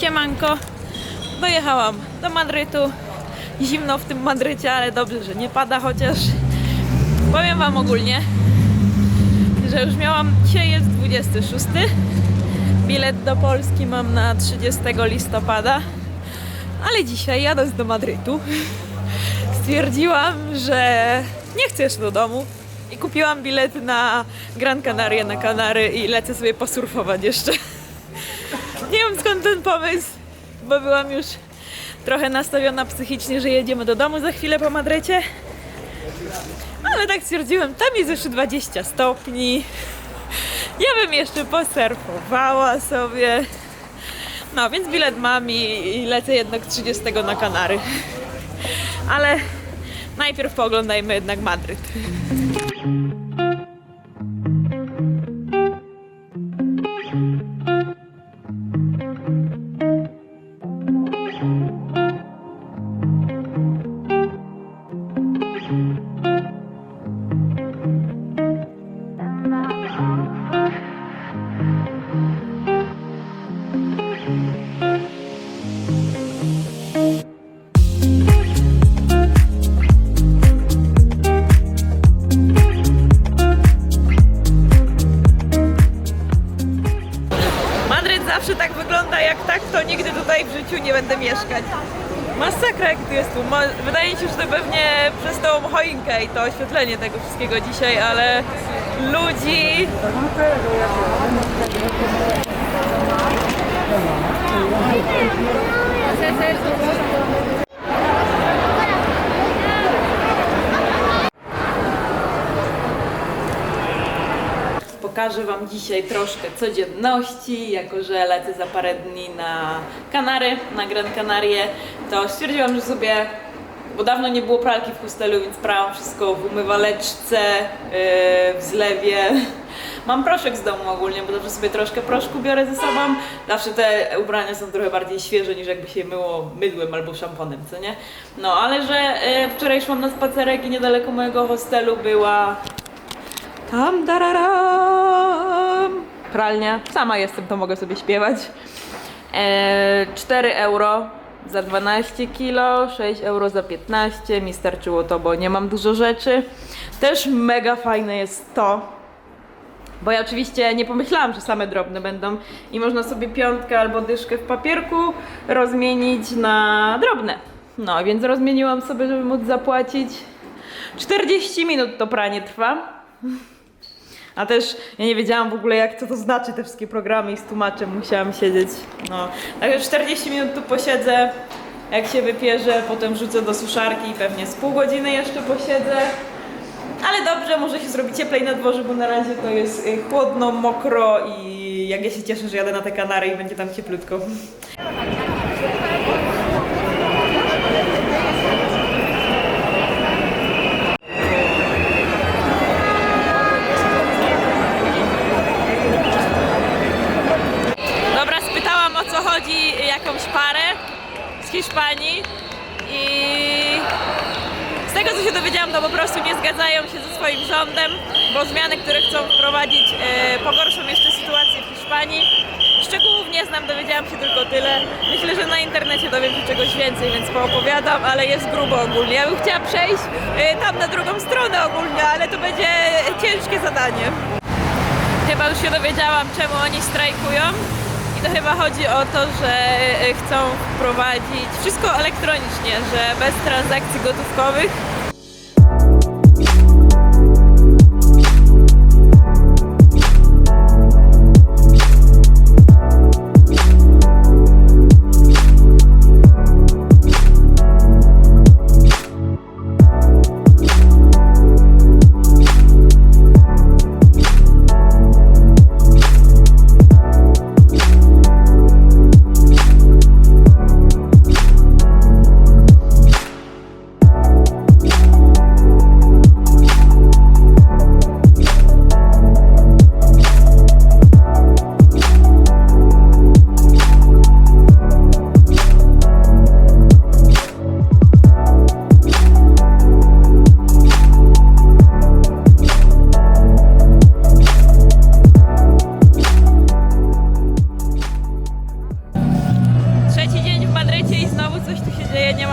Siemanko, dojechałam do Madrytu. Zimno w tym Madrycie, ale dobrze, że nie pada chociaż. Powiem Wam ogólnie, że już miałam, dzisiaj jest 26. Bilet do Polski mam na 30 listopada, ale dzisiaj jadąc do Madrytu stwierdziłam, że nie chcę jeszcze do domu i kupiłam bilet na Gran Canaria na Kanary i lecę sobie posurfować jeszcze. Nie wiem skąd ten pomysł, bo byłam już trochę nastawiona psychicznie, że jedziemy do domu za chwilę po Madrycie. Ale tak stwierdziłem, tam jest jeszcze 20 stopni. Ja bym jeszcze posurfowała sobie. No, więc bilet mam i, i lecę jednak 30 na Kanary. Ale najpierw pooglądajmy jednak. Madryt mieszkać. Masakra jak tu jest tu. Wydaje mi się, że to pewnie przez tą choinkę i to oświetlenie tego wszystkiego dzisiaj, ale ludzi... Pokażę Wam dzisiaj troszkę codzienności, jako że lecę za parę dni na Kanary, na Gran Canarie, to stwierdziłam, że sobie, bo dawno nie było pralki w hostelu, więc prałam wszystko w umywaleczce, yy, w zlewie. Mam proszek z domu ogólnie, bo zawsze sobie troszkę proszku biorę ze sobą. Zawsze te ubrania są trochę bardziej świeże niż jakby się myło mydłem albo szamponem, co nie? No, ale że yy, wczoraj szłam na spacerek i niedaleko mojego hostelu była tam dararam. Pralnia. Sama jestem, to mogę sobie śpiewać. E, 4 euro za 12 kilo, 6 euro za 15. Mi starczyło to, bo nie mam dużo rzeczy. Też mega fajne jest to, bo ja oczywiście nie pomyślałam, że same drobne będą i można sobie piątkę albo dyszkę w papierku rozmienić na drobne. No, więc rozmieniłam sobie, żeby móc zapłacić. 40 minut to pranie trwa. A też ja nie wiedziałam w ogóle jak co to znaczy te wszystkie programy i z tłumaczem musiałam siedzieć. No, także 40 minut tu posiedzę, jak się wypierze, potem wrzucę do suszarki i pewnie z pół godziny jeszcze posiedzę. Ale dobrze, może się zrobi cieplej na dworze, bo na razie to jest y, chłodno, mokro i jak ja się cieszę, że jadę na te Kanary i będzie tam cieplutko. Z Hiszpanii i z tego co się dowiedziałam, to po prostu nie zgadzają się ze swoim rządem, bo zmiany, które chcą wprowadzić, e, pogorszą jeszcze sytuację w Hiszpanii. Szczegółów nie znam, dowiedziałam się tylko tyle. Myślę, że na internecie dowiem się czegoś więcej, więc poopowiadam, ale jest grubo ogólnie. Ja bym chciała przejść e, tam na drugą stronę ogólnie, ale to będzie ciężkie zadanie. Chyba już się dowiedziałam, czemu oni strajkują. I to chyba chodzi o to, że e, chcą wprowadzić wszystko elektronicznie, że bez transakcji gotówkowych.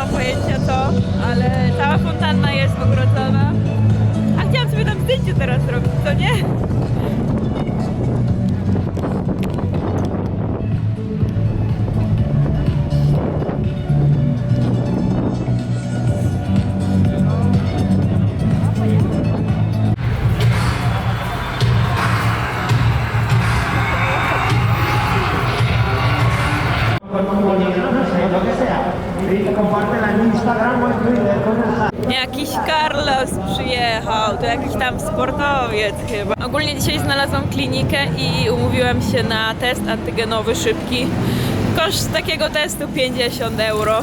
Mam pojęcia co, ale cała fontanna jest ogrodzona. A chciałam sobie tam zdjęcie teraz zrobić, co nie? Przyjechał, to jakiś tam sportowiec chyba. Ogólnie dzisiaj znalazłam klinikę i umówiłam się na test antygenowy szybki. Koszt takiego testu 50 euro.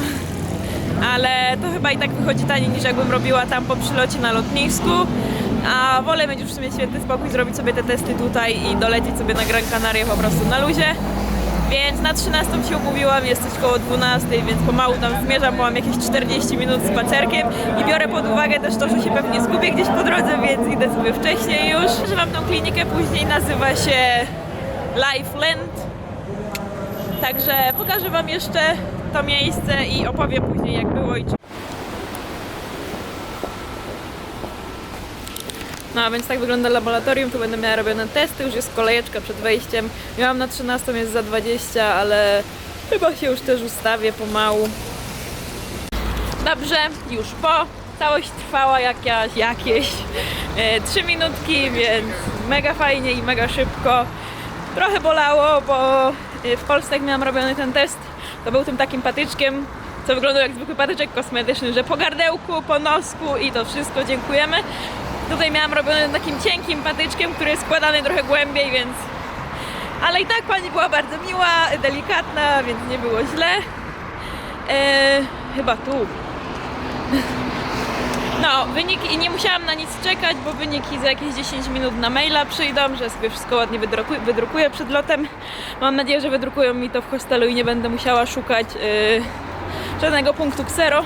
Ale to chyba i tak wychodzi taniej niż jakbym robiła tam po przylocie na lotnisku. A wolę mieć już w sumie święty spokój, zrobić sobie te testy tutaj i dolecieć sobie na Gran Canaria po prostu na luzie. Więc na 13 się umówiłam, jest coś koło 12, więc pomału tam zmierzam, bo mam jakieś 40 minut spacerkiem i biorę pod uwagę też to, że się pewnie zgubię gdzieś po drodze, więc idę sobie wcześniej już. Że mam tą klinikę później, nazywa się Lifeland. Także pokażę Wam jeszcze to miejsce i opowiem później jak było i czy... No a więc tak wygląda laboratorium, tu będę miała robione testy, już jest kolejeczka przed wejściem. Miałam na 13, jest za 20, ale chyba się już też ustawię pomału. Dobrze, już po. Całość trwała jakaś, jakieś e, 3 minutki, więc mega fajnie i mega szybko. Trochę bolało, bo e, w Polsce jak miałam robiony ten test, to był tym takim patyczkiem, co wyglądał jak zwykły patyczek kosmetyczny, że po gardełku, po nosku i to wszystko, dziękujemy. Tutaj miałam robiony takim cienkim patyczkiem, który jest składany trochę głębiej, więc... Ale i tak pani była bardzo miła, delikatna, więc nie było źle. E, chyba tu. No, wyniki nie musiałam na nic czekać, bo wyniki za jakieś 10 minut na maila przyjdą, że sobie wszystko ładnie wydrukuję, wydrukuję przed lotem. Mam nadzieję, że wydrukują mi to w hostelu i nie będę musiała szukać yy, żadnego punktu ksero.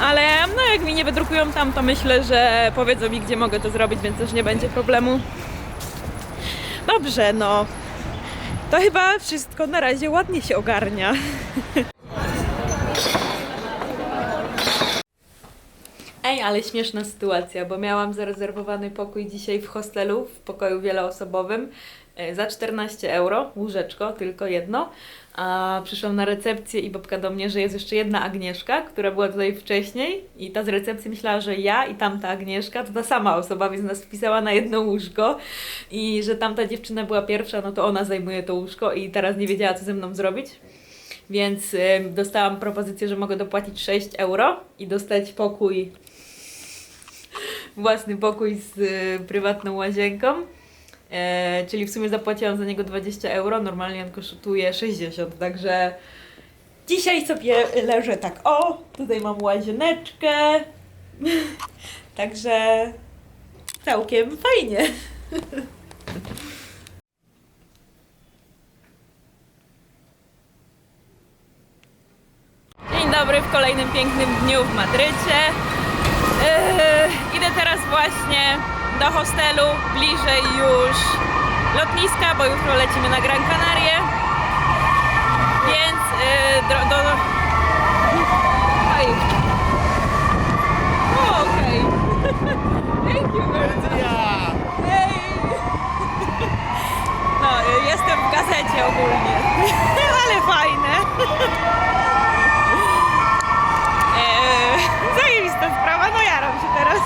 Ale no jak mi nie wydrukują tam, to myślę, że powiedzą mi, gdzie mogę to zrobić, więc też nie będzie problemu. Dobrze, no. To chyba wszystko na razie ładnie się ogarnia. Ej, ale śmieszna sytuacja, bo miałam zarezerwowany pokój dzisiaj w hostelu, w pokoju wieloosobowym za 14 euro, łóżeczko, tylko jedno. A przyszłam na recepcję i babka do mnie, że jest jeszcze jedna Agnieszka, która była tutaj wcześniej i ta z recepcji myślała, że ja i tamta Agnieszka to ta sama osoba, więc nas wpisała na jedno łóżko i że tamta dziewczyna była pierwsza, no to ona zajmuje to łóżko i teraz nie wiedziała, co ze mną zrobić. Więc y, dostałam propozycję, że mogę dopłacić 6 euro i dostać pokój własny pokój z y, prywatną łazienką. E, czyli w sumie zapłaciłam za niego 20 euro, normalnie on kosztuje 60, także dzisiaj sobie leżę tak o, tutaj mam łazieneczkę, także całkiem fajnie. Dzień dobry w kolejnym pięknym dniu w Madrycie. Yy, idę teraz właśnie do hostelu, bliżej już lotniska, bo jutro lecimy na Gran Canaria. Więc yy, do, do... Oj. O, okej. Thank you bardzo. Hej. No, yy, jestem w gazecie ogólnie, ale fajne. Eee, zajebista sprawa, no jaram się teraz.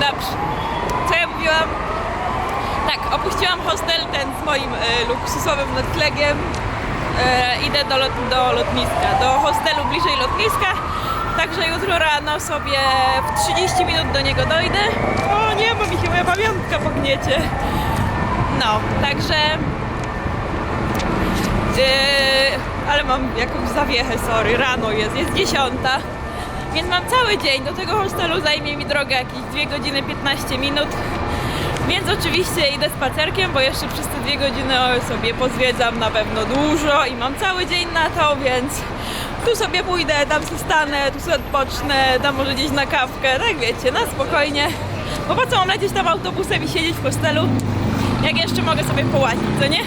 Dobrze. Co ja mówiłam? Opuściłam hostel ten z moim e, luksusowym noclegiem. E, idę do, lot, do lotniska, do hostelu bliżej lotniska. Także jutro rano sobie w 30 minut do niego dojdę. O nie, bo mi się moja pamiątka pogniecie. No, także Yy, ale mam jakąś zawiechę, sorry, rano jest, jest dziesiąta. Więc mam cały dzień, do tego hostelu zajmie mi drogę jakieś 2 godziny 15 minut. Więc oczywiście idę spacerkiem, bo jeszcze przez te dwie godziny sobie pozwiedzam na pewno dużo i mam cały dzień na to, więc tu sobie pójdę, tam sobie stanę, tu sobie odpocznę, tam może gdzieś na kawkę, tak wiecie, na spokojnie. Bo po co mam lecieć tam autobusem i siedzieć w hostelu, jak jeszcze mogę sobie połazić, co nie?